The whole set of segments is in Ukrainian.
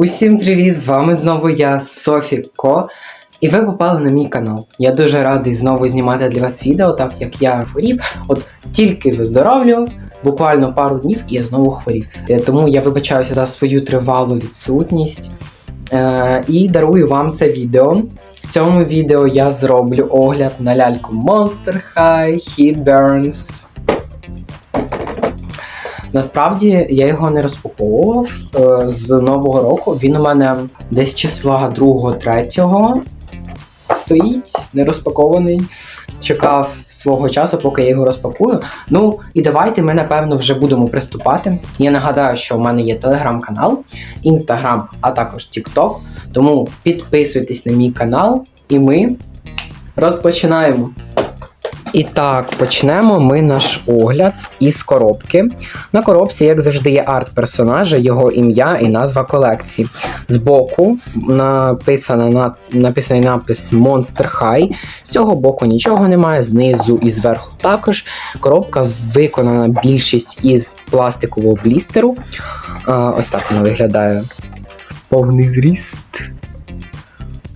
Усім привіт! З вами знову я, Софі Ко. І ви попали на мій канал. Я дуже радий знову знімати для вас відео, так як я хворів. От тільки виздоровлював, буквально пару днів, і я знову хворів. Е, Тому я вибачаюся за свою тривалу відсутність. Е, і дарую вам це відео. В цьому відео я зроблю огляд на ляльку Monster High Hit Burns. Насправді я його не розпаковував е, з нового року. Він у мене десь числа 2-3 стоїть, не розпакований. Чекав свого часу, поки я його розпакую. Ну і давайте ми, напевно, вже будемо приступати. Я нагадаю, що в мене є телеграм-канал, інстаграм, а також Тікток. Тому підписуйтесь на мій канал, і ми розпочинаємо. І так, почнемо ми наш огляд із коробки. На коробці, як завжди, є арт персонажа, його ім'я і назва колекції. Збоку написано, на, написаний напис Monster High. З цього боку нічого немає, знизу і зверху також. Коробка виконана більшість із пластикового блістеру. Ось так вона виглядає. Повний зріст.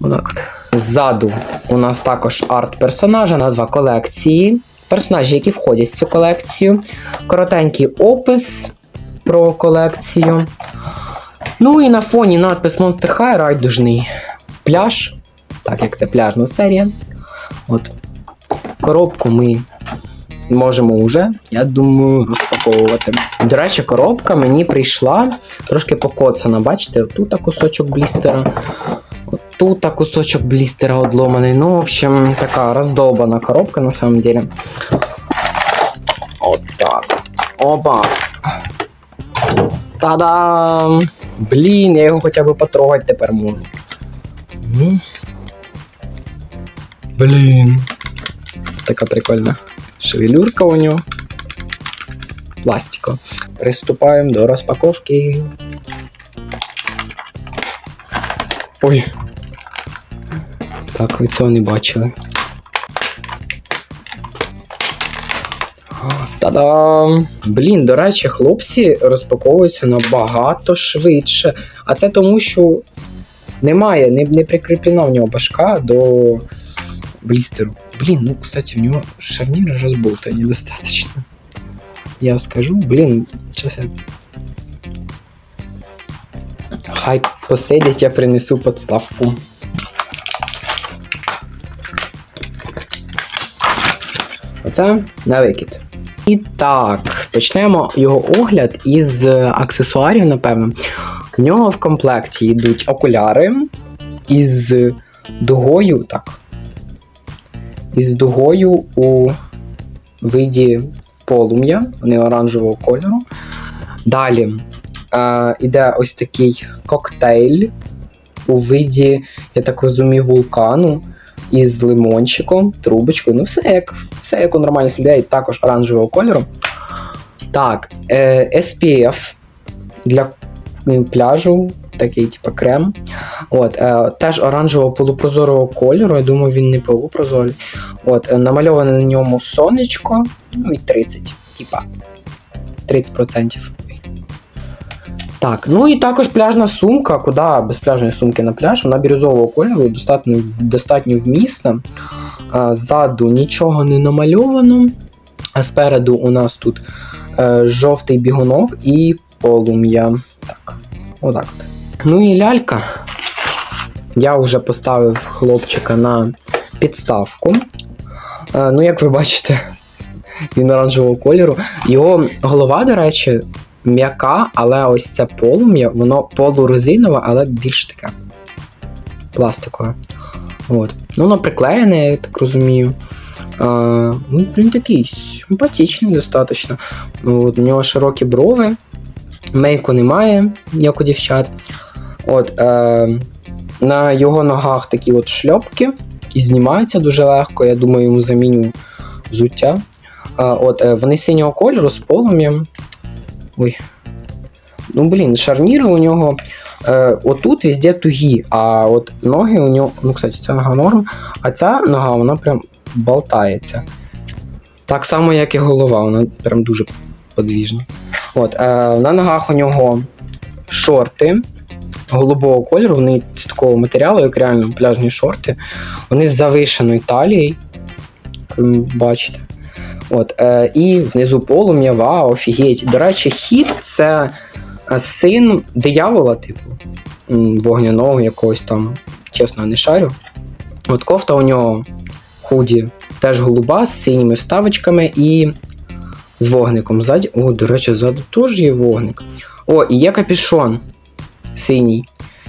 Отак от. Ззаду у нас також арт персонажа, назва колекції. Персонажі, які входять в цю колекцію. Коротенький опис про колекцію. Ну і на фоні надпис Monster High райдужний пляж. Так як це пляжна серія. От. Коробку ми можемо вже, я думаю, розпаковувати. До речі, коробка мені прийшла трошки покоцана. Бачите, тут кусочок блістера. Тут кусочок блістера одломаний. Ну, в общем, така роздолбана коробка на самом деле. Вот так. Опа. Та-дам! Блін, я його хоча б потрогати тепер можу. Ну. Блін. Така прикольна шевелюрка у нього. Пластико. Приступаємо до розпаковки. Ой. Так, ви цього не бачили. Та-дам! Блін, до речі, хлопці розпаковуються набагато швидше. А це тому, що немає, не, не прикріплена в нього башка до блістеру. Блін, ну, кстати, в нього шарніри розболтані достатньо. Я скажу, блін, зараз я. Хай посидять, я принесу подставку. Оце на викид. І так, почнемо його огляд із аксесуарів, напевно. В нього в комплекті йдуть окуляри із дугою, так. Із дугою у виді полум'я, вони оранжевого кольору. Далі е, іде ось такий коктейль у виді, я так розумію, вулкану із лимончиком, трубочкою. Ну, все як все як у нормальних людей, також оранжевого кольору. Так, е, SPF для е, пляжу, такий, типу, крем. От, е, Теж оранжевого полупрозорого кольору. Я думаю, він не полупрозорий. От, е, Намальоване на ньому сонечко, ну і 30, типа 30%. Так, ну і також пляжна сумка, куди без пляжної сумки на пляж, вона бірюзового кольору, достатньо достатньо вмісна. Ззаду нічого не намальовано. А спереду у нас тут е, жовтий бігунок і полум'я. Так, отак от. Ну і лялька. Я вже поставив хлопчика на підставку. Е, ну, як ви бачите, він оранжевого кольору. Його голова, до речі, м'яка, але ось це полум'я, воно полурезинове, але більш таке пластикове. От. Ну, воно приклеєне, я так розумію. А, ну, Він такий симпатичний достатньо. От, У нього широкі брови, мейку немає, як у дівчат. От, е, На його ногах такі от шльопки, які знімаються дуже легко. Я думаю, йому заміню взуття. А, от, е, Вони синього кольору з полум'ям. Ой. Ну, блін, шарніри у нього. Е, отут везде тугі, а от ноги у нього. Ну, кстати, ця нога норм, а ця нога вона прям болтається. Так само, як і голова, вона прям дуже подвіжна. От, е, На ногах у нього шорти голубого кольору, вони з такого матеріалу, як реально пляжні шорти. Вони з завишеною талією, бачите. От, е, і внизу полум'я, вау, офігеть. До речі, хід це е, син диявола, типу, вогняного якогось там, чесно, не шарю. От кофта у нього худі теж голуба з синіми вставочками і з вогником. Ззаді. О, до речі, ззаду теж є вогник. О, і є капюшон синій,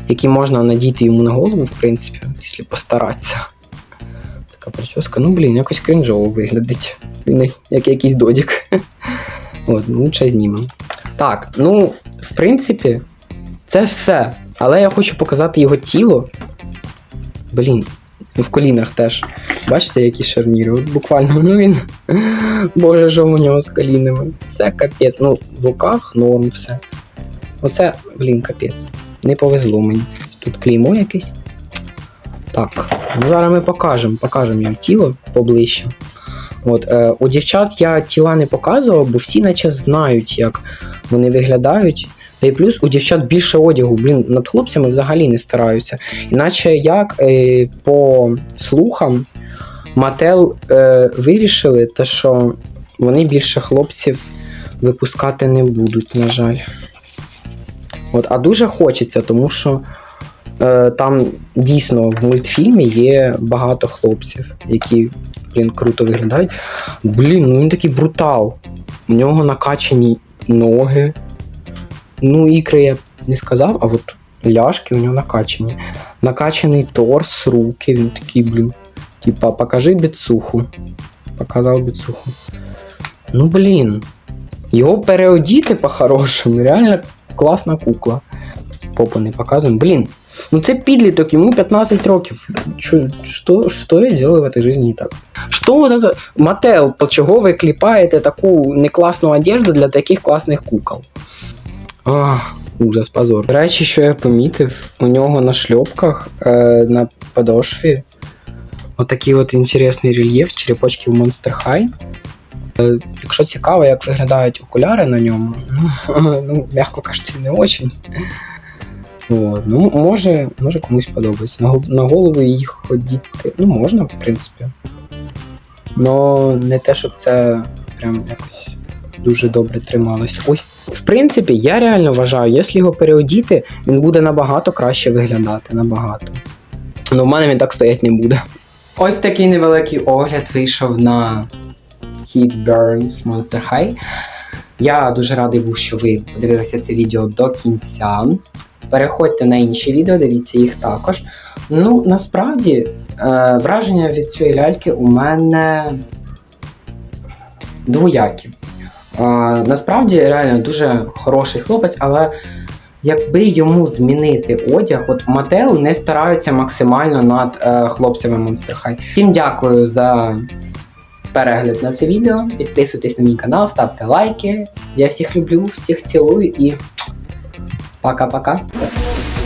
який можна надіти йому на голову, в принципі, якщо постаратися. Така прическа. Ну, блін, якось кринжово виглядить. Як якийсь додік. От, ну, лучше знімемо. Так, ну, в принципі, це все. Але я хочу показати його тіло. Блін, ну в колінах теж. Бачите, які шарніри? От буквально, ну він. Боже, що у нього з колінами. Це капець. Ну, в руках норм все. Оце, блін, капець. Не повезло мені. Тут клеймо якесь. Так, ну зараз ми покажемо, покажемо їм тіло поближче. От, е, у дівчат я тіла не показував, бо всі наче знають, як вони виглядають. Та й плюс у дівчат більше одягу, блін, над хлопцями взагалі не стараються. Іначе як е, по слухам, Мател е, вирішили, те, що вони більше хлопців випускати не будуть, на жаль. От, а дуже хочеться, тому що там дійсно в мультфільмі є багато хлопців, які, блін, круто виглядають. Блін, ну він такий брутал. У нього накачані ноги. Ну, ікри я не сказав, а от ляшки у нього накачані. Накачаний торс, руки, він такий, блін. Типа, покажи біцуху. Показав біцуху. Ну, блін. Його переодіти по-хорошому, реально класна кукла. Попу не показуємо. Блін. Ну це підліток, йому 15 років. Що, що, що я делаю в этой жизни не так? Що вот это? Мател, по чого ви кліпаєте таку некласну одежду для таких класних кукол? Ах, ужас, позор. Речі, що я помітив, у нього на шльопках е, на подошві отакий от інтересний рельєф черепочки в Monster High. Е, якщо цікаво, як виглядають окуляри на ньому, ну м'яко кажучи, не очень. От, ну, може, може комусь подобається. На, на голову їх ходіти. Ну, можна, в принципі. Но не те, щоб це прям якось дуже добре трималось. Ой. В принципі, я реально вважаю, якщо його переодіти, він буде набагато краще виглядати. Набагато. Ну, в мене він так стоять не буде. Ось такий невеликий огляд вийшов на Heat Burns Monster High. Я дуже радий був, що ви подивилися це відео до кінця. Переходьте на інші відео, дивіться їх також. Ну, насправді, е, враження від цієї ляльки у мене двоякі. Е, насправді, реально дуже хороший хлопець, але якби йому змінити одяг, от Мател не стараються максимально над е, хлопцями Monster High. Всім дякую за перегляд на це відео. Підписуйтесь на мій канал, ставте лайки. Я всіх люблю, всіх цілую і пока-пока. Monster, monster, monster, monster,